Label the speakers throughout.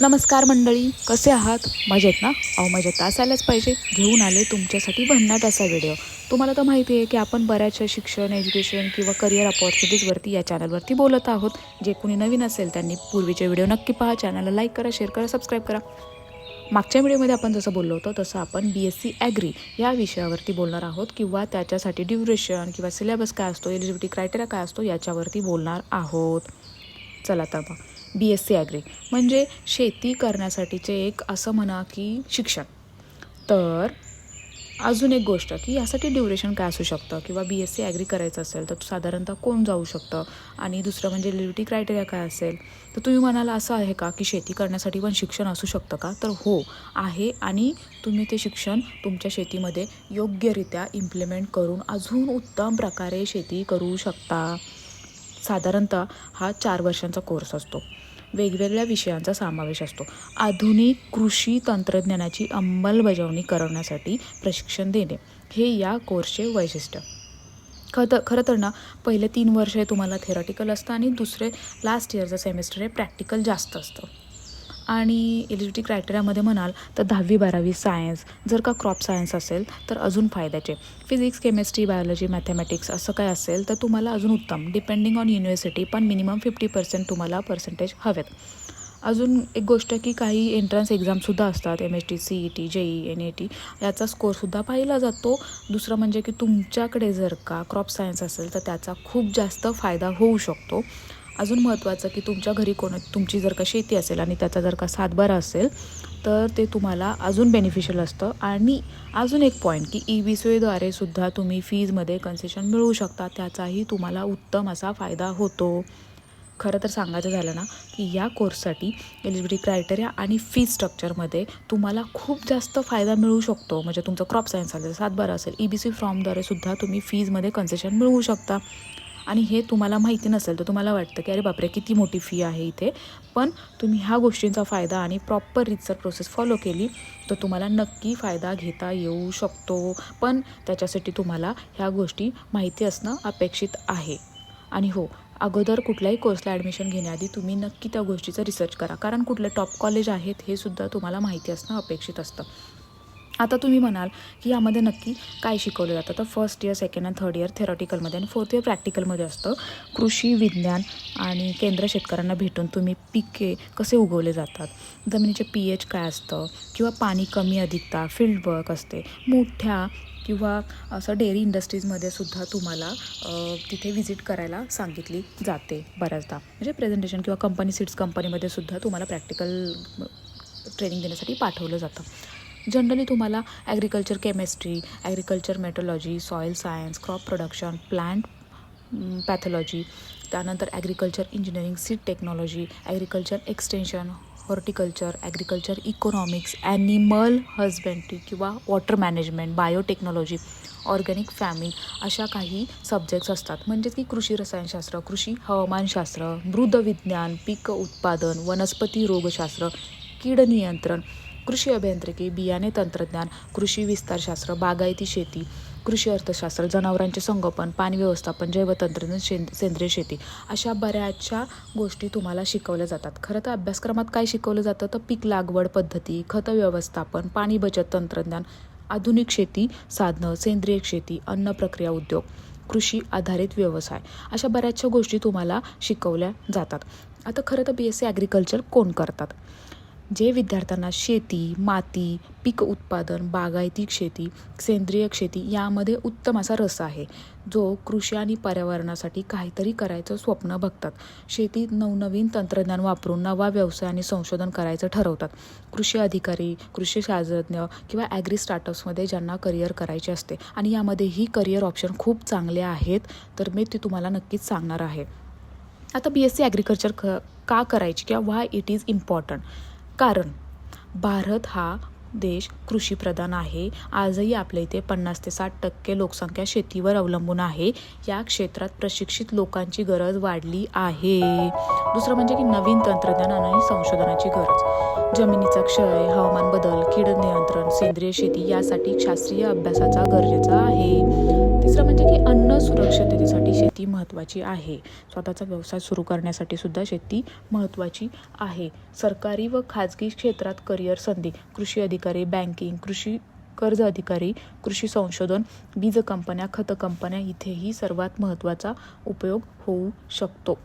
Speaker 1: नमस्कार मंडळी कसे आहात? मजेत ना? अहो मजेत असायलाच पाहिजे. घेऊन आले तुमच्यासाठी भन्नाट असा व्हिडिओ. तुम्हाला तर माहिती आहे की आपण बऱ्याचशा शिक्षण एज्युकेशन किंवा करिअर अपॉर्च्युनिटीजवरती या चॅनलवरती बोलत आहोत. जे कोणी नवीन असेल त्यांनी पूर्वीचे व्हिडिओ नक्की पहा. चॅनलला लाईक करा शेअर करा सबस्क्राईब करा. मागच्या व्हिडिओमध्ये आपण जसं बोललो होतो तसं आपण बी एस सी ॲग्री या विषयावरती बोलणार आहोत किंवा त्याच्यासाठी ड्युरेशन किंवा सिलेबस काय असतो एलिजिबिलिटी क्रायटेरिया काय असतो याच्यावरती बोलणार आहोत. चला तर मग. बी एस सी ॲग्री म्हणजे शेती करण्यासाठीचे एक असं म्हणा की शिक्षण. तर अजून एक गोष्ट की यासाठी ड्युरेशन काय असू शकतं? किंवा बी एस सी ॲग्री करायचं असेल तर साधारणतः कोण जाऊ शकतं? आणि दुसरं म्हणजे एलिजिबिलिटी क्रायटेरिया काय असेल? तर तुम्ही म्हणाला असं आहे का की शेती करण्यासाठी पण शिक्षण असू शकतं का? तर हो आहे. आणि तुम्ही ते शिक्षण तुमच्या शेतीमध्ये योग्यरित्या इम्प्लिमेंट करून अजून उत्तम प्रकारे शेती करू शकता. साधारणतः हा चार वर्षांचा कोर्स असतो. वेगवेगळ्या विषयांचा समावेश असतो. आधुनिक कृषी तंत्रज्ञानाची अंमलबजावणी करण्यासाठी प्रशिक्षण देणे हे या कोर्सचे वैशिष्ट्य. खरं खरं तर ना पहिले तीन वर्ष हे तुम्हाला थेरॉटिकल असतं आणि दुसरे लास्ट इयरचं सेमिस्टर हे प्रॅक्टिकल जास्त असतं. आणि एलिजिबिलिटी क्रायटेरियामध्ये म्हणाल तर दहावी बारावी सायन्स जर का क्रॉप सायन्स असेल तर अजून फायद्याचे. फिजिक्स केमिस्ट्री बायोलॉजी मॅथमॅटिक्स असं काय असेल तर तुम्हाला अजून उत्तम. डिपेंडिंग ऑन युनिव्हर्सिटी पण मिनिमम फिफ्टी पर्सेंट तुम्हाला पर्सेंटेज हवेत. अजून एक गोष्ट की काही एंट्रन्स एक्झामसुद्धा असतात M S T C E T J E N A T याचा स्कोरसुद्धा पाहिला जातो. दुसरं म्हणजे की तुमच्याकडे जर का क्रॉप सायन्स असेल तर त्याचा खूप जास्त फायदा होऊ शकतो. अजून महत्त्वाचं की तुमच्या घरी कोण तुमची जर का शेती असेल आणि त्याचा जर का सातबारा असेल तर ते तुम्हाला अजून बेनिफिशियल असतं. आणि अजून एक पॉईंट की ई बी सीद्वारे सुद्धा तुम्ही फीजमध्ये कन्सेशन मिळवू शकता. त्याचाही तुम्हाला उत्तम असा फायदा होतो. खरं तर सांगायचं झालं ना की या कोर्ससाठी एलिजिबिलिटी क्रायटेरिया आणि फी स्ट्रक्चरमध्ये तुम्हाला खूप जास्त फायदा मिळू शकतो. म्हणजे तुमचं क्रॉप सायन्स असेल सातबारा असेल ई बी सी फॉर्मद्वारे सुद्धा तुम्ही फीजमध्ये कन्सेशन मिळवू शकता. आणि हे तुम्हाला माहिती नसेल तर तुम्हाला वाटतं की अरे बापरे किती मोठी फी आहे इथे. पण तुम्ही ह्या गोष्टींचा फायदा आणि प्रॉपर रितसर प्रोसेस फॉलो केली तर तुम्हाला नक्की फायदा घेता येऊ शकतो. पण त्याच्यासाठी तुम्हाला ह्या गोष्टी माहिती असणं अपेक्षित आहे. आणि हो अगोदर कुठल्याही कोर्सला ॲडमिशन घेण्याआधी तुम्ही नक्की त्या गोष्टीचं रिसर्च करा. कारण कुठले टॉप कॉलेज आहेत हे सुद्धा तुम्हाला माहिती असणं अपेक्षित असतं. आता तुम्ही म्हणाल की यामध्ये नक्की काय शिकवलं जातं? तर first year second and third year थेरॉटिकलमध्ये आणि फोर्थ इयर प्रॅक्टिकलमध्ये असतं. कृषी विज्ञान आणि केंद्र शेतकऱ्यांना भेटून तुम्ही पिके कसे उगवले जातात? जमिनीचे पी एच काय असतं? किंवा पाणी कमी अधिकता फील्ड वर्क असते. मोठ्या किंवा असं डेअरी इंडस्ट्रीजमध्ये सुद्धा तुम्हाला तिथे व्हिजिट करायला सांगितली जाते बऱ्याचदा. म्हणजे प्रेझेंटेशन किंवा कंपनी सीड्स कंपनीमध्ये सुद्धा तुम्हाला प्रॅक्टिकल ट्रेनिंग देण्यासाठी पाठवलं जातं. जनरली तुम्हाला agriculture chemistry agriculture meteorology soil science crop production plant pathology त्यानंतर agriculture engineering seed technology agriculture extension horticulture agriculture economics animal husbandry किंवा water management biotechnology organic farming अशा काही सब्जेक्ट्स असतात. म्हणजेच की कृषी रसायनशास्त्र कृषी हवामानशास्त्र मृदविज्ञान पीक उत्पादन वनस्पती रोगशास्त्र कीड नियंत्रण कृषी अभियांत्रिकी बियाणे तंत्रज्ञान कृषी विस्तारशास्त्र बागायती शेती कृषी अर्थशास्त्र जनावरांचे संगोपन पाणी व्यवस्थापन जैवतंत्रज्ञान शें सेंद्रिय शेती अशा बऱ्याचशा गोष्टी तुम्हाला शिकवल्या जातात. खरं तर अभ्यासक्रमात काय शिकवलं जातं? तर पीक लागवड पद्धती खत व्यवस्थापन पाणी बचत तंत्रज्ञान आधुनिक शेती साधनं सेंद्रिय शेती अन्न प्रक्रिया उद्योग कृषी आधारित व्यवसाय अशा बऱ्याचशा गोष्टी तुम्हाला शिकवल्या जातात. आता खरं तर बी एस सी ॲग्रिकल्चर कोण करतात? जे विद्यार्थ्यांना शेती माती पीक उत्पादन बागायती शेती सेंद्रिय शेती यामध्ये उत्तम असा रस आहे जो कृषी आणि पर्यावरणासाठी काहीतरी करायचं स्वप्न बघतात. शेतीत नवनवीन तंत्रज्ञान वापरून नवा व्यवसाय आणि संशोधन करायचं ठरवतात. कृषी अधिकारी कृषी शास्त्रज्ञ किंवा ॲग्री स्टार्टअप्समध्ये ज्यांना करिअर करायचे असते आणि यामध्येही करिअर ऑप्शन खूप चांगले आहेत तर मी ते तुम्हाला नक्कीच सांगणार आहे. आता बी एस सी ॲग्रिकल्चर क का करायची किंवा व्हाय इट इज इम्पॉर्टंट कारण भारत हा देश कृषीप्रधान आहे. आजही आपल्या इथे पन्नास ते साठ टक्के लोकसंख्या शेतीवर अवलंबून आहे. या क्षेत्रात प्रशिक्षित लोकांची गरज वाढली आहे. दुसरं म्हणजे की नवीन तंत्रज्ञान आणि संशोधनाची गरज. जमिनीचा क्षय हवामान बदल कीड नियंत्रण सेंद्रिय शेती यासाठी शास्त्रीय अभ्यासाचा गरजेचा आहे. तिसरं म्हणजे की अन्न सुरक्षिततेसाठी शेती महत्त्वाची आहे. स्वतःचा व्यवसाय सुरू करण्यासाठी सुद्धा शेती महत्त्वाची आहे. सरकारी व खाजगी क्षेत्रात करिअर संधी कृषी अधिकारी बँकिंग कृषी कर्ज अधिकारी कृषी संशोधन बीज कंपन्या खत कंपन्या इथेही सर्वात महत्त्वाचा उपयोग होऊ शकतो.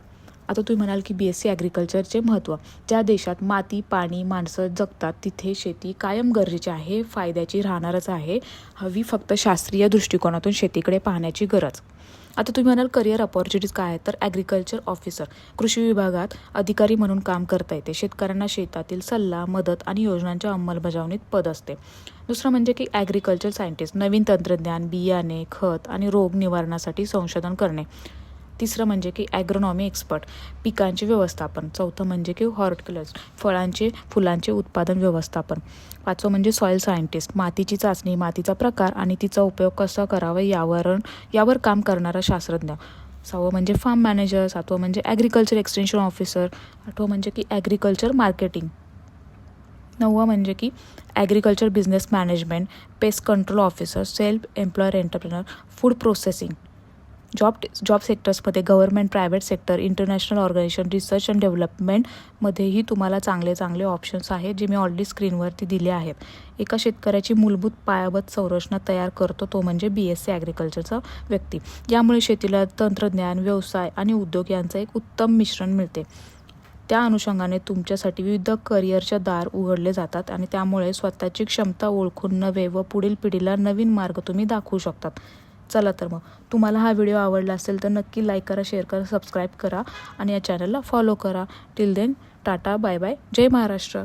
Speaker 1: आता तुम्ही म्हणाल की बी एस सी ॲग्रिकल्चरचे महत्त्व ज्या देशात माती पाणी माणसं जगतात तिथे शेती कायम गरजेची आहे फायद्याची राहणारच आहे. हवी फक्त शास्त्रीय दृष्टिकोनातून शेतीकडे पाहण्याची गरज. आता तुम्ही म्हणाल करिअर अपॉर्च्युनिटीज काय आहेत? तर ॲग्रिकल्चर ऑफिसर कृषी विभागात अधिकारी म्हणून काम करता येते. शेतकऱ्यांना शेतातील सल्ला मदत आणि योजनांच्या अंमलबजावणीत पद असते. दुसरं म्हणजे की ॲग्रिकल्चर सायंटिस्ट नवीन तंत्रज्ञान बियाणे खत आणि रोग निवारणासाठी संशोधन करणे. तिसरं म्हणजे की ॲग्रोनॉमी एक्सपर्ट पिकांचे व्यवस्थापन. चौथं म्हणजे की हॉर्टिकल्चर फळांचे फुलांचे उत्पादन व्यवस्थापन. पाचवं म्हणजे सॉईल सायंटिस्ट मातीची चाचणी मातीचा प्रकार आणि तिचा उपयोग कसा करावा यावर यावर काम करणारा शास्त्रज्ञ. सहावं म्हणजे फार्म मॅनेजर सातवं म्हणजे ॲग्रिकल्चर एक्सटेन्शन ऑफिसर आठवं म्हणजे की ॲग्रिकल्चर मार्केटिंग नववं म्हणजे की agriculture business management pest control officer self employer entrepreneur food processing job job सेक्टर्समध्ये government private sector international organisation research and डेव्हलपमेंटमध्येही तुम्हाला चांगले चांगले ऑप्शन्स आहेत जे मी ऑलरेडी स्क्रीनवरती दिले आहेत. एका शेतकऱ्याची मूलभूत पायाभूत संरचना तयार करतो तो म्हणजे बी एस सी ॲग्रिकल्चरचा व्यक्ती. यामुळे शेतीला तंत्रज्ञान व्यवसाय आणि उद्योग यांचं एक उत्तम मिश्रण मिळते. त्या अनुषंगाने तुमच्यासाठी विविध करिअरच्या दार उघडले जातात आणि त्यामुळे स्वतःची क्षमता ओळखून नवे व पुढील पिढीला नवीन मार्ग तुम्ही दाखवू शकतात. चला तर मग. तुम्हाला हा व्हिडिओ आवडला असेल तर नक्की लाईक करा शेअर करा सबस्क्राईब करा आणि या चॅनलला फॉलो करा. Till then tata bye bye जय महाराष्ट्र.